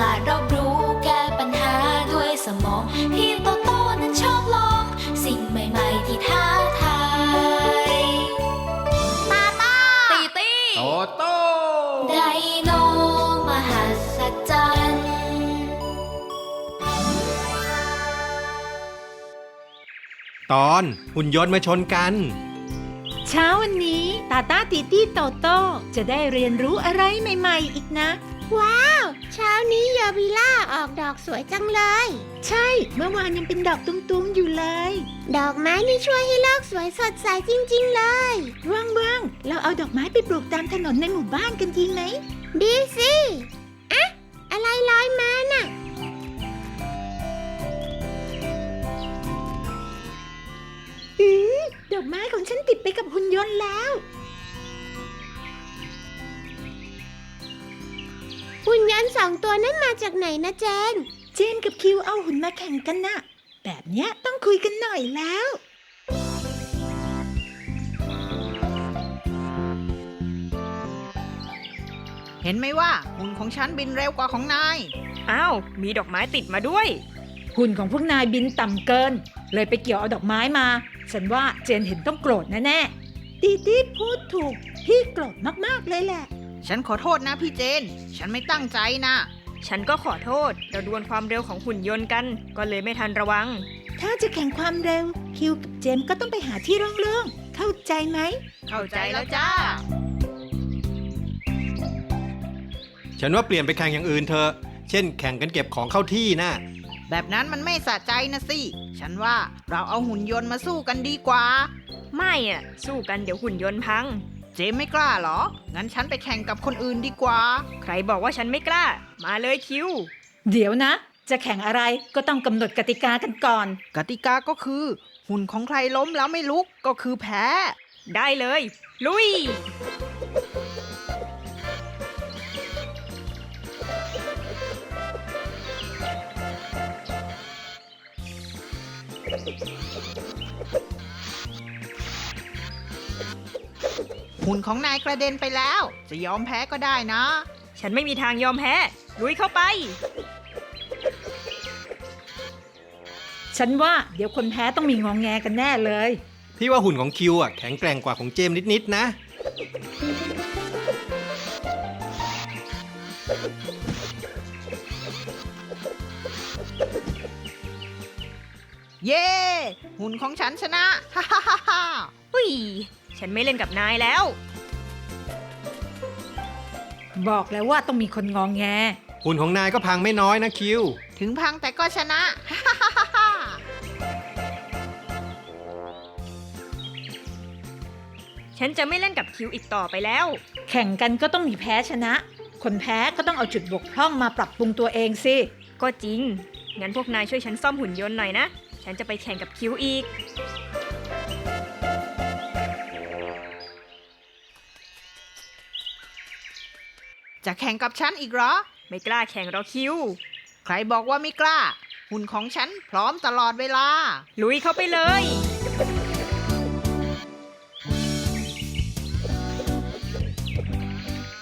ลาดรอบรู้แก้ปัญหาด้วยสมอง พี่โตโต้นั้นชอบลอง สิ่งใหม่ ๆ ที่ท้าทายตาตาตีตี้โตโต้ไดโนมหัศจรรย์ตอนหุ่นยนต์มาชนกัน เช้าวันนี้ตาตาตีตี้โตโต้จะได้เรียนรู้อะไรใหม่ ๆ อีกนะ ว้าว เช้านี้เยอวิล่าออกดอกสวยจังเลย ใช่ เมื่อวานยังเป็นดอกตุ้มๆอยู่เลย ดอกไม้นี่ช่วยให้โลกสวยสดใสจริง ๆ เลย ว่างๆ เราเอาดอกไม้ไปปลูกตามถนนในหมู่บ้านกันดีไหม ดีสิอะอะไรลอยมาน่ะ อือดอกไม้ของฉันติดไปกับหุ่น ยนต์แล้วหุ่นยนต์สองตัวนั้นมาจากไหนนะเจน เจนกับคิวเอาหุ่นมาแข่งกันนะแบบเนี้ยต้องคุยกันหน่อยแล้ว เห็นไหมว่าหุ่นของฉันบินเร็วกว่าของนาย อ้าว มีดอกไม้ติดมาด้วย หุ่นของพวกนายบินต่ำเกิน เลยไปเกี่ยวเอาดอกไม้มา ฉันว่าเจนเห็นต้องโกรธแน่ๆ ตีตี้พูดถูก พี่โกรธมากๆเลยแหละ ฉันขอโทษนะพี่เจน ฉันไม่ตั้งใจนะ ฉันก็ขอโทษ เราดวลความเร็วของหุ่นยนต์กัน ก็เลยไม่ทันระวัง ถ้าจะแข่งความเร็ว คิวกับเจมส์ก็ต้องไปหาที่โล่งๆ เข้าใจไหม เข้าใจแล้วจ้า ฉันว่าเปลี่ยนไปแข่งอย่างอื่นเถอะ เช่น แข่งกันเก็บของเข้าที่นะ แบบนั้นมันไม่สะใจนะสิ ฉันว่าเราเอาหุ่นยนต์มาสู้กันดีกว่า ไม่อะสู้กันเดี๋ยวหุ่นยนต์พัง เจมไม่กล้าเหรอ งั้นฉันไปแข่งกับคนอื่นดีกว่า ใครบอกว่าฉันไม่กล้า มาเลยคิว เดี๋ยวนะ จะแข่งอะไรก็ต้องกำหนดกติกากันก่อน กติกาก็คือ หุ่นของใครล้มแล้วไม่ลุกก็คือแพ้ ได้เลย ลุย หุ่นของนายกระเด็นไปแล้ว จะยอมแพ้ก็ได้นะ ฉันไม่มีทางยอมแพ้ลุยเข้าไป ฉันว่าเดี๋ยวคนแพ้ต้องมีงองแงกันแน่เลย พี่ว่าหุ่นของคิวอะแข็งแกร่งกว่าของเจมส์นิดๆนะ เย้หุ่นของฉันชนะฮ่าฮ่าฮ่าฮ่าอุ้ย ฉันไม่เล่นกับนายแล้ว บอกแล้วว่าต้องมีคนงองแง หุ่นของนายก็พังไม่น้อยนะคิว ถึงพังแต่ก็ชนะฮ่าฮ่าฮ่าฮ่าฮ่าฉันจะไม่เล่นกับคิวอีกต่อไปแล้ว แข่งกันก็ต้องมีแพ้ชนะ คนแพ้ก็ต้องเอาจุดบกพร่องมาปรับปรุงตัวเองสิ ก็จริง งั้นพวกนายช่วยฉันซ่อมหุ่นยนต์หน่อยนะ ฉันจะไปแข่งกับคิวอีก จะแข่งกับฉันอีกเหรอ ไม่กล้าแข่งหรอกคิว ใครบอกว่าไม่กล้า หุ่นของฉันพร้อมตลอดเวลา ลุยเข้าไปเลย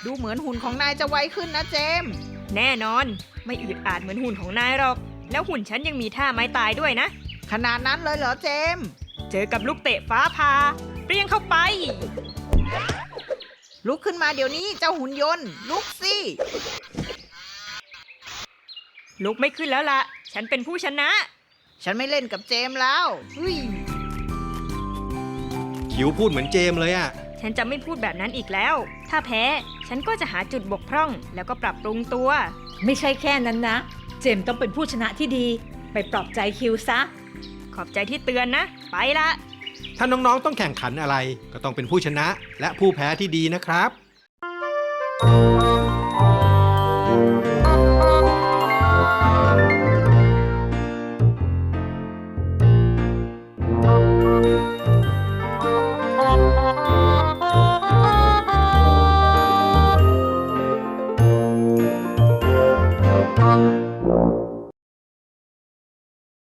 ดูเหมือนหุ่นของนายจะไวขึ้นนะเจมส์แน่นอน ไม่อืดอาดเหมือนหุ่นของนายหรอก แล้วหุ่นฉันยังมีท่าไม้ตายด้วยนะ ขนาดนั้นเลยเหรอเจมส์เจอกับลูกเตะฟ้าพา เปรี้ยงเข้าไป ลุกขึ้นมาเดี๋ยวนี้เจ้าหุ่นยนต์ ลุกสิ ลุกไม่ขึ้นแล้วล่ะ ฉันเป็นผู้ชนะ ฉันไม่เล่นกับเจมส์แล้วเฮ้ยคิวพูดเหมือนเจมส์เลยอะฉันจะไม่พูดแบบนั้นอีกแล้ว ถ้าแพ้ ฉันก็จะหาจุดบกพร่อง แล้วก็ปรับปรุงตัว ไม่ใช่แค่นั้นนะ เจมส์ต้องเป็นผู้ชนะที่ดี ไปปลอบใจคิวซะ ขอบใจที่เตือนนะ ไปละ ถ้าน้องๆต้องแข่งขันอะไรก็ต้องเป็นผู้ชนะและผู้แพ้ที่ดีนะครับ